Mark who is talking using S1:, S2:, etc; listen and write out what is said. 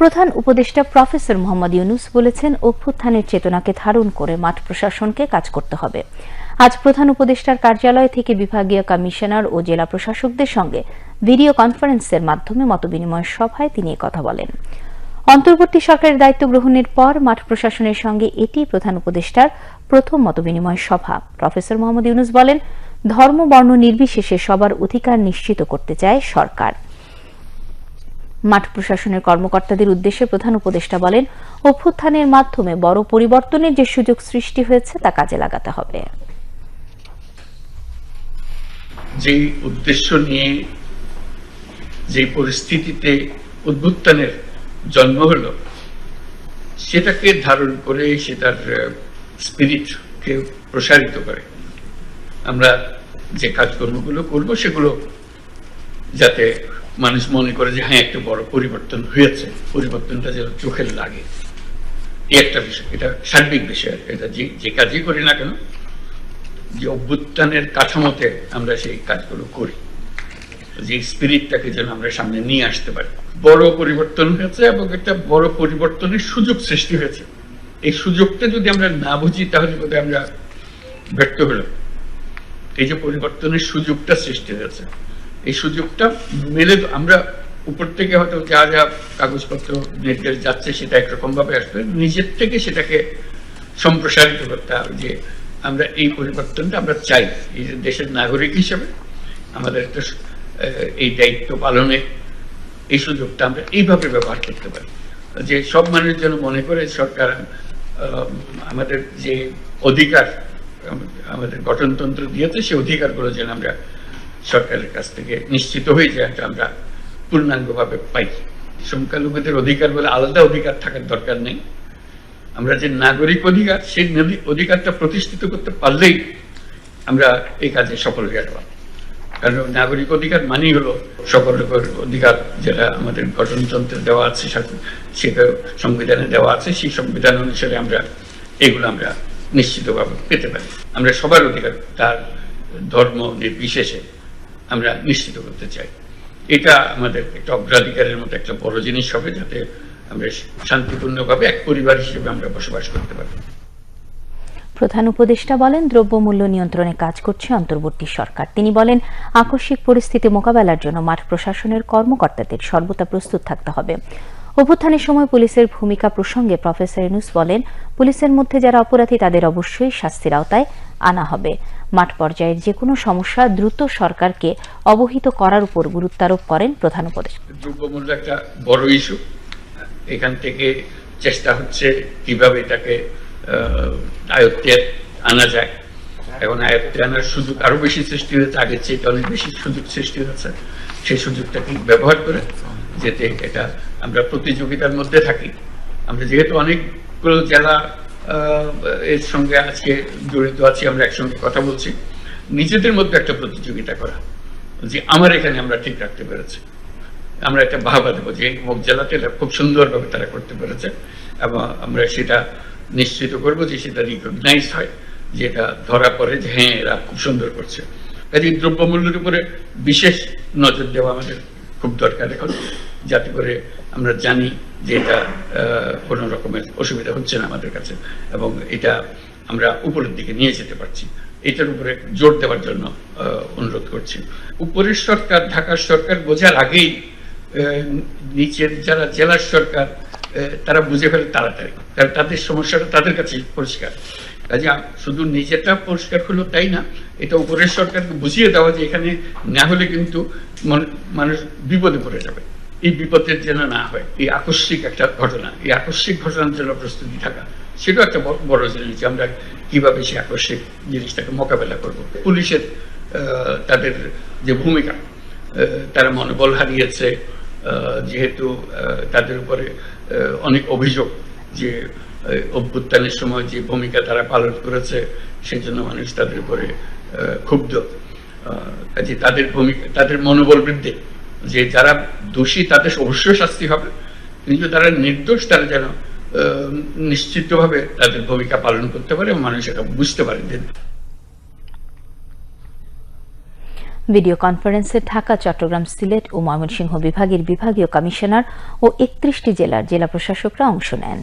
S1: প্রধান উপদেষ্টা প্রফেসর মোহাম্মদ ইউনুস বলেছেন, অভ্যুত্থানের চেতনাকে ধারণ করে মাঠ প্রশাসনকে কাজ করতে হবে। আজ প্রধান উপদেষ্টার কার্যালয় থেকে বিভাগীয় কমিশনার ও জেলা প্রশাসকদের সঙ্গে ভিডিও কনফারেন্সের মাধ্যমে মতবিনিময় সভায় তিনি কথা বলেন। অন্তর্বর্তী সরকারের দায়িত্ব গ্রহণের পর মাঠ প্রশাসনের সঙ্গে এটি প্রধান উপদেষ্টার প্রথম মতবিনিময় সভা। প্রফেসর মোহাম্মদ ইউনুস বলেন, ধর্ম, বর্ণ নির্বিশেষে সবার অধিকার নিশ্চিত করতে চায় সরকার। মাঠ প্রশাসনের কর্মকর্তাদের উদ্দেশ্যে প্রধান উপদেষ্টা বলেন, অভ্যুত্থানের মাধ্যমে বড় পরিবর্তনের যে সুযোগ সৃষ্টি হয়েছে তা কাজে লাগাতে হবে।
S2: যে উদ্দেশ্য নিয়ে যে পরিস্থিতিতে উদ্বুত্থানের জন্ম হলো, সেটাকে ধারণ করে সেটার স্পিরিটকে প্রসারিত করে। আমরা যে কাজকর্মগুলো করব সেগুলো যাতে মানুষ মনে করে যে হ্যাঁ একটা বড় পরিবর্তন হয়েছে। পরিবর্তনটা যেন চোখের লাগে। একটা বিষয়। এটা সার্বিক বিষয়। এটা যে যে কাজই করি না কেন, যে অভ্যুত্থানের কাঠামোতে আমরা সেই কাজগুলো করি। যে স্পিরিটটাকে যেন আমরা সামনে নিয়ে আসতে পারি। বড় পরিবর্তন হয়েছে এবং একটা বড় পরিবর্তনের সুযোগ সৃষ্টি হয়েছে। এই সুযোগটা যদি আমরা না বুঝি, তাহলে বোধহয় আমরা ব্যর্থ হলাম। এই যে পরিবর্তনের সুযোগটা সৃষ্টি হয়েছে এই সুযোগটা মেলে আমরা উপর থেকে হয়তো যা যা কাগজপত্র নির্দেশ যাচ্ছে সেটা একরকম ভাবে আসবে। নিজের থেকে সেটাকে সম্প্রসারিত করতে হবে যে আমরা এই পরিবর্তনটা আমরা চাই। এই দেশের নাগরিক হিসেবে আমাদের একটা এই দায়িত্ব পালনে এই সুযোগটা আমরা এইভাবে ব্যবহার করতে পারি। যে সব মানুষ যেন মনে করে সরকার আমাদের যে অধিকার, আমাদের গঠনতন্ত্র দিয়েছে সেই অধিকারগুলো যেন আমরা সরকারের কাছ থেকে নিশ্চিত হয়ে যায় এটা আমরা পূর্ণাঙ্গভাবে পাই সংখ্যালঘুদের অধিকার বলে আলাদা অধিকার থাকার দরকার নেই। আমরা যে নাগরিক অধিকার, সেই অধিকারটা প্রতিষ্ঠিত করতে পারলেই আমরা এই কাজে সফল হয়ে গেলাম কারণ নাগরিক অধিকার মানেই হলো সকল অধিকার যেটা আমাদের গঠনতন্ত্রে দেওয়া আছে সেটা সংবিধানে দেওয়া আছে, সেই সংবিধান অনুসারে আমরা এগুলো আমরা নিশ্চিতভাবে পেতে পারি। আমরা সবার অধিকার, তার ধর্ম নির্বিশেষে আমরা নিশ্চিত করতে চাই। এটা আমাদের একটা অগ্রাধিকারের মতো একটা বড় জিনিস হবে যাতে আমরা শান্তিপূর্ণভাবে এক পরিবার হিসেবে আমরা বসবাস করতে পারি।
S1: প্রধান উপদেষ্টা বলেন, দ্রব্যমূল্য নিয়ন্ত্রণে কাজ করছে অন্তর্বর্তী সরকার। তিনি বলেন, আকস্মিক পরিস্থিতি মোকাবেলার জন্য মাঠ প্রশাসনের কর্মকর্তাদের সর্বদা প্রস্তুত থাকতে হবে। অভ্যুত্থানের সময় পুলিশের ভূমিকা প্রসঙ্গে প্রফেসর ইনুস বলেন, পুলিশের মধ্যে যারা অপরাধী তাদের অবশ্যই শাস্তির আওতায় আনা হবে। মাঠ পর্যায়ের যে কোনো সমস্যা দ্রুত সরকারকে অবহিত করার উপর গুরুত্বারোপ করেন প্রধান উপদেষ্টা।
S2: দ্রব্যমূল্য একটা বড় ইস্যু। এখান থেকে চেষ্টা হচ্ছে কীভাবে এটাকে আয়ত্তে আনা যায়। এখন আয়ত্তে আনার সুযোগ আরও বেশি সৃষ্টি হয়েছে, আগের চেয়ে অনেক বেশি সুযোগ সৃষ্টি হয়েছে। সেই সুযোগটাকে ব্যবহার করে যেতে এটা আমরা প্রতিযোগিতার মধ্যে থাকি। আমরা যেহেতু অনেকগুলো জেলা এর সঙ্গে আজকে জড়িত আছি, আমরা একসঙ্গে কথা বলছি। নিজেদের মধ্যে একটা প্রতিযোগিতা করা, যে আমার এখানে আমরা ঠিক রাখতে পেরেছি। আমরা একটা বাহবা দেবো, যে মুখ জেলাতে এটা খুব সুন্দরভাবে তারা করতে পেরেছে, এবং আমরা সেটা নিশ্চিত করব যে সেটা রিকগনাইজ হয়, যে এটা ধরা পড়ে যে হ্যাঁ এরা খুব সুন্দর করছে। কাজে দ্রব্যমূল্যের উপরে বিশেষ নজর দেওয়া আমাদের খুব দরকার এখন। যাতে করে আমরা জানি যে এটা কোনো রকমের অসুবিধা হচ্ছে না আমাদের কাছে এবং এটা আমরা উপরের দিকে নিয়ে যেতে পারছি। এটার উপরে জোর দেওয়ার জন্য অনুরোধ করছি। উপরের সরকার, ঢাকার সরকার বোঝার আগেই নিচের যারা জেলার সরকার তারা বুঝে ফেলে তাড়াতাড়ি। কারণ তাদের সমস্যাটা তাদের কাছে পরিষ্কার। কাজে শুধু নিজেটা পরিষ্কার হলো তাই না, এটা উপরের সরকারকে বুঝিয়ে দেওয়া যে এখানে না হলে কিন্তু মানুষ বিপদে পড়ে যাবে। এই বিপদের যেন না হয়, এই আকস্মিক একটা ঘটনা, এই আকস্মিক ঘটনার জন্য প্রস্তুতি থাকা, সেটাও একটা বড়- জিনিস যে আমরা কীভাবে সেই আকস্মিক জিনিসটাকে মোকাবেলা করব। পুলিশের তাদের যে ভূমিকা তারা মনোবল হারিয়েছে যেহেতু তাদের উপরে অনেক অভিযোগ যে অভ্যুত্থানের সময় যে ভূমিকা তারা পালন করেছে, সেই জন্য মানুষ তাদের উপরে ক্ষুব্ধ। কাজে তাদের ভূমিকা, তাদের মনোবল বৃদ্ধি। যে যারা দোষী, তাদের অবশ্যই শাস্তি হবে। কিন্তু তারা নির্দোষ, তারা যেন নিশ্চিতভাবে তাদের ভূমিকা পালন করতে পারে মানুষ এটা বুঝতে পারে
S1: ভিডিও কনফারেন্সে ঢাকা, চট্টগ্রাম, সিলেট ও ময়মনসিংহ বিভাগের বিভাগীয় কমিশনার ও একত্রিশটি জেলার জেলা প্রশাসকরা অংশ নেন।